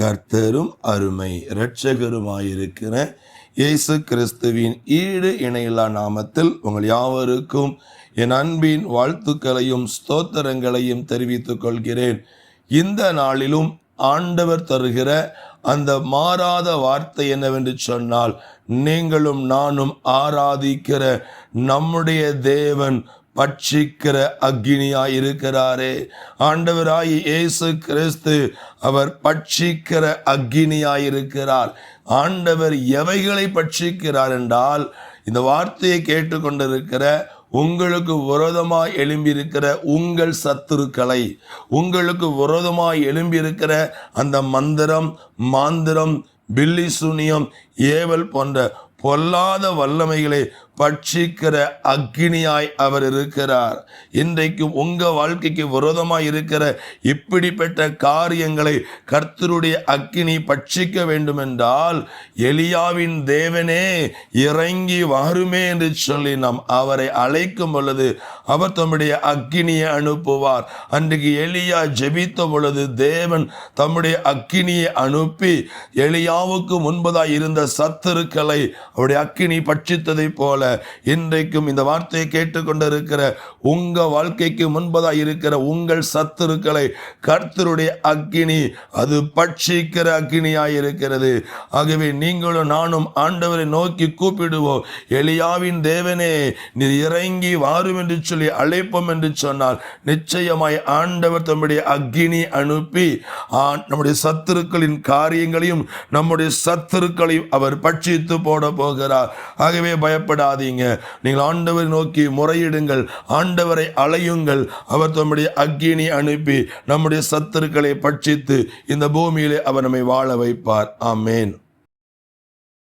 கர்த்தரும் அருமை. இரட்சகருமாயிருக்கிற இயேசு கிறிஸ்துவின் ஈடு இணையில்லா நாமத்தில் உங்கள் யாவருக்கும் என் அன்பின் வாழ்த்துக்களையும் ஸ்தோத்திரங்களையும் தெரிவித்துக் கொள்கிறேன். இந்த நாளிலும் ஆண்டவர் தருகிற அந்த மாறாத வார்த்தை என்னவென்று சொன்னால் நீங்களும் நானும் ஆராதிக்கிற நம்முடைய தேவன் பட்சிக்கிற அக்னியாய் இருக்கிறாரே ஆண்டவராய் இயேசு கிறிஸ்து அவர் பட்சிக்கிற அக்னியாய் இருக்கிறார் ஆண்டவர் எவைகளை பட்சிக்கிறார் என்றால் இந்த வார்த்தையை கேட்டுக்கொண்டிருக்கிற உங்களுக்கு விரோதமாய் எழும்பியிருக்கிற உங்கள் சத்துருக்களை உங்களுக்கு விரோதமாய் எழும்பியிருக்கிற அந்த மந்திரம் மாந்திரம் பில்லி சூனியம் ஏவல் போன்ற பொல்லாத வல்லமைகளை பட்சிக்கிற அக்னியாய் அவர் இருக்கிறார். இன்றைக்கு உங்க வாழ்க்கைக்கு விரோதமாய் இருக்கிற இப்படிப்பட்ட காரியங்களை கர்த்தருடைய அக்னி பட்சிக்க வேண்டுமென்றால் எலியாவின் தேவனே இறங்கி வருமே என்று சொல்லி நாம் அவரை அழைக்கும் பொழுது அவர் தம்முடைய அக்னியை அனுப்புவார். அன்றைக்கு எலியா ஜெபித்த பொழுது தேவன் தம்முடைய அக்கினியை அனுப்பி எலியாவுக்கு முன்பதாய் இருந்த சத்துருக்களை அவருடைய அக்கினி பட்சித்ததைப் போல இன்றைக்கும் இந்த வார்த்தையை கேட்டுக்கொண்டிருக்கிற உங்க வாழ்க்கைக்கு முன்பதாக இருக்கிற உங்கள் சத்துருக்களை கர்த்தருடைய அக்கினி அது பட்சிக்கிற அக்கினியாக இருக்கிறது ஆகவே நீங்களும் நானும் ஆண்டவரை நோக்கி கூப்பிடுவோம். எலியாவின் தேவனே நீர் இறங்கி வாரும் என்று சொல்லி அழைப்போம் என்று சொன்னால் நிச்சயமாய் ஆண்டவர் தம்முடைய அக்கினி அனுப்பி நம்முடைய சத்துருக்களின் காரியங்களையும் நம்முடைய சத்துருக்களையும் அவர் பட்சித்து போட போகிறார். ஆகவே பயப்படாதீங்க. நீங்கள் ஆண்டவரை நோக்கி முறையிடுங்கள். ஆண்டவரை அலையுங்கள். அவர் தம்முடைய அக்கினி அனுப்பி நம்முடைய சத்துருக்களை பட்சித்து இந்த பூமியிலே அவர் நம்மை வாழ வைப்பார். ஆமேன்.